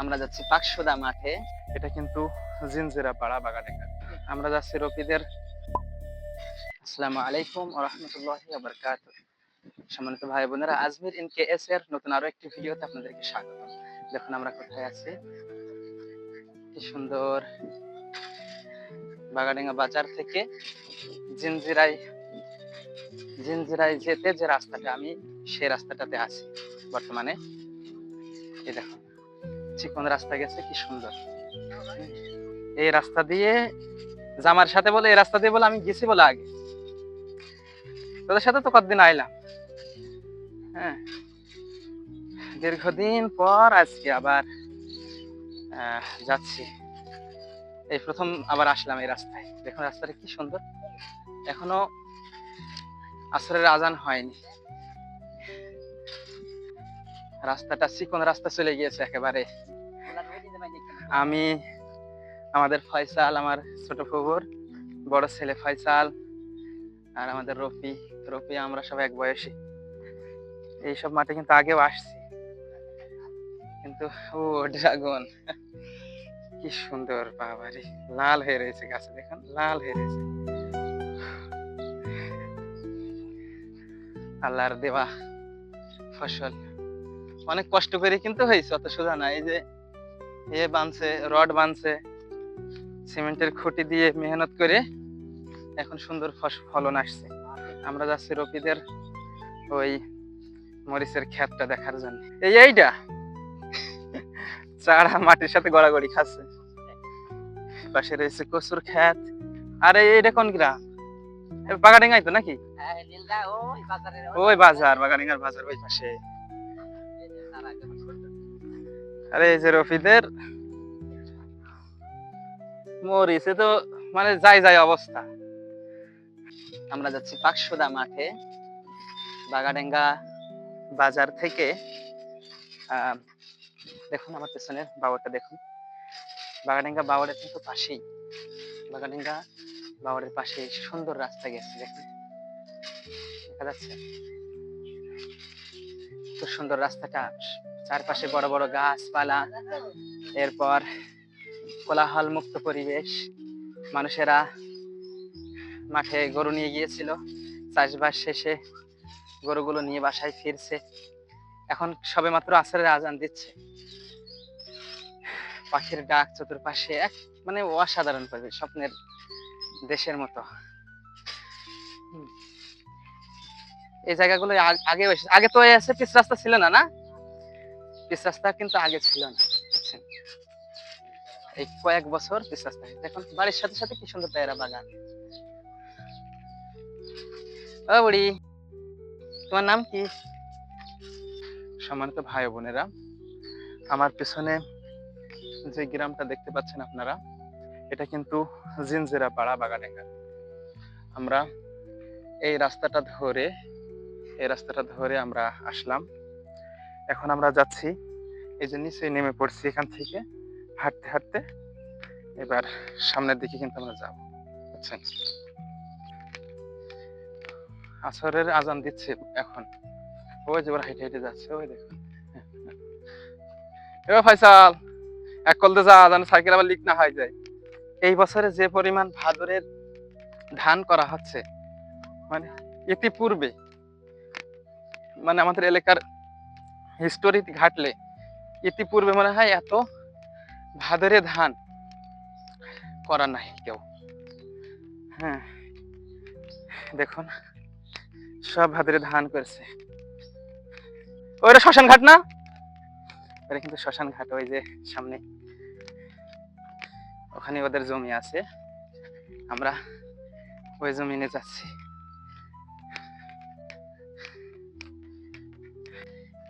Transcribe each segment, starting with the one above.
আমরা যাচ্ছি পাকসুদা মাঠে। এটা কিন্তু জিনজিরা পাড়া বাগাডাঙ্গা আমরা যাচ্ছি রফিদের। আসসালামু আলাইকুম রাহমাতুল্লাহি ওয়া বারাকাতুহু। সম্মানিত ভাই বোনেরা, আজমির ইন কে এস এর নতুন আরও একটি ভিডিওতে আপনাদেরকে স্বাগত। দেখুন আমরা কোথায় আছি। কি সুন্দর বাগাডাঙ্গা বাজার থেকে জিনজিরাই জিনজিরাই যেতে যে রাস্তাটা আমি, সেই রাস্তাটাতে আছি বর্তমানে। এই দেখুন। চিকন রাস্তা গেছে, কি সুন্দর। এই রাস্তা দিয়ে জামার সাথে বলে, এই রাস্তা দিয়ে বলে আমি গেছি বলে আগে। তোদের সাথে তো কতদিন আইলাম? হ্যাঁ। দীর্ঘদিন পর আজকে আবার যাচ্ছি। এই প্রথম আবার আসলাম এই রাস্তায়। দেখুন রাস্তাটা কি সুন্দর। এখনও আসরের আজান হয়নি। রাস্তাটা চিকন রাস্তা চলে গিয়েছে একেবারে। আমি, আমাদের ফয়সাল, আমার ছোট ফুবুর বড় ছেলে ফয়সাল আর আমাদের রফি। রফি, আমরা সব এক বয়সী। এইসব মাঠে কিন্তু আগেও আসছি। কিন্তু ও ড্রাগন। কি সুন্দর বাবারি। লাল হয়ে রয়েছে গাছে, দেখুন, লাল হয়ে রয়েছে। আল্লাহর দেওয়া ফসল। অনেক কষ্ট করে কিন্তু হয়েছে অত সোজা না। এই যে এ বানছে রড বানছে সিমেন্টের খুঁটি দিয়ে মেহনত করে এখন সুন্দর ফলন আসছে। আমরা যাচ্ছি রফিদের ওই মরিচের ক্ষেতটা দেখার জন্য। এই এইটা চারা মাটির সাথে গড়াগড়ি খাচ্ছে। পাশে রয়েছে কচুর ক্ষেত। আরে এইটা কোন গ্রাম? বাগাডেঙ্গাই তো নাকি? ওই বাজার বাগাডেঙ্গার বাজার ওই পাশে। আরে এই যে রফিদের মরিচে তো মানে যাই যাই অবস্থা। আমরা যাচ্ছি পাকসুদা মাঠে, বাগাডেঙ্গা বাজার থেকে। দেখুন আমার পেছনের বাবরটা, দেখুন। বাগাডেঙ্গা বাবরের কিন্তু পাশেই। বাগাডেঙ্গা বাবরের পাশে সুন্দর রাস্তা গেছে, দেখুন। দেখা যাচ্ছে? খুব সুন্দর রাস্তাটা, চারপাশে বড় বড় গাছপালা, এরপর কোলাহল মুক্ত পরিবেশ, মানুষেরা মাঠে গরু নিয়ে গিয়েছিল, চাষবাস শেষে গরুগুলো নিয়ে বাসায় ফিরছে। এখন সবে মাত্র আসরের আজান দিচ্ছে। পাখির ডাক চতুর্পাশে এক মানে অসাধারণ পরিবেশ, স্বপ্নের দেশের মতো। এই জায়গাগুলো আগে আগে তো আছে পিচ রাস্তা ছিল না না পিচ রাস্তা কিন্তু আগে ছিল না? এই কয়েক বছর পিচ রাস্তা। এখন বাড়ির সাথে সাথে কি সুন্দর পেয়ারা বাগান ও বুড়ি, তোমার নাম কি সম্মানিত ভাই বোনেরা, আমার পেছনে যে গ্রামটা দেখতে পাচ্ছেন আপনারা, এটা কিন্তু জিনজিরা পাড়া বাগাডাঙ্গা আমরা এই রাস্তাটা ধরে এই রাস্তাটা ধরে আমরা আসলাম। এখন আমরা যাচ্ছি। এই যে নিচে নেমে পড়ছি এখান থেকে। হাঁটতে হাঁটতে এবার সামনের দিকে কিন্তু আমরা যাব। বুঝছেন? আসরের আজান দিচ্ছে এখন। ওই যে ওরা হেঁটে হেঁটে যাচ্ছে। ওই দেখুন। এ ফয়সাল, এক কলতে যা, যেন সাইকেল আবার লিক না হয়ে যায়। এই বছরে যে পরিমাণ ভাদরের ধান করা হচ্ছে মানে ইতিপূর্বে মানে আমাদের এলাকার হিস্টোরি ঘাটলে ইতিপূর্বে মনে হয় এত ভাদরে ধান করা নাই কেউ। হ্যাঁ দেখুন, সব ভাদরে ধান করেছে। ওইটা শ্মশান ঘাট না? ওটা কিন্তু শ্মশান ঘাট, ওই যে সামনে। ওখানে ওদের জমি আছে। আমরা ওই জমিনে যাচ্ছি।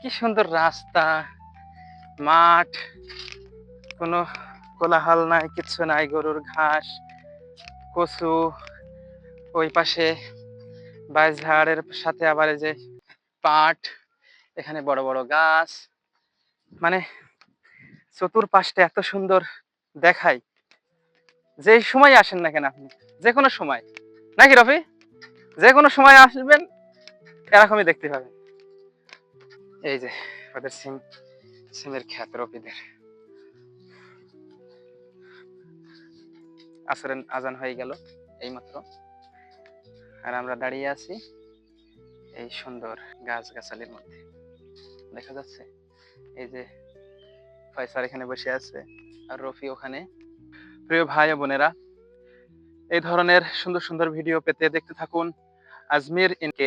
কি সুন্দর রাস্তা, মাঠ, কোনো কোলাহল নাই, কিছু নাই, গরুর ঘাস, কচু, ওই পাশে বাইঝাড়ের সাথে আবার যে পাট, এখানে বড় বড় গাছ। মানে চতুর্পাশটা এত সুন্দর দেখায়। যে সময় আসেন না কেন আপনি? যে কোনো সময়। নাকি রফি? যে কোনো সময় আসবেন, এরকমই দেখতে পাবেন। এই যে, ওদের সিম, সিমের খ্যাত রপিদের আসরেন আজান হয়ে গেল, এইমাত্র। আর আমরা দাঁড়িয়ে আছি এই সুন্দর গাছ গাছালির মধ্যে। দেখা যাচ্ছে, এই যে ফয়সার এখানে বসে আছে আর রফি ওখানে। প্রিয় ভাই বোনেরা, এই ধরনের সুন্দর সুন্দর ভিডিও পেতে দেখতে থাকুন আজমির ইন কে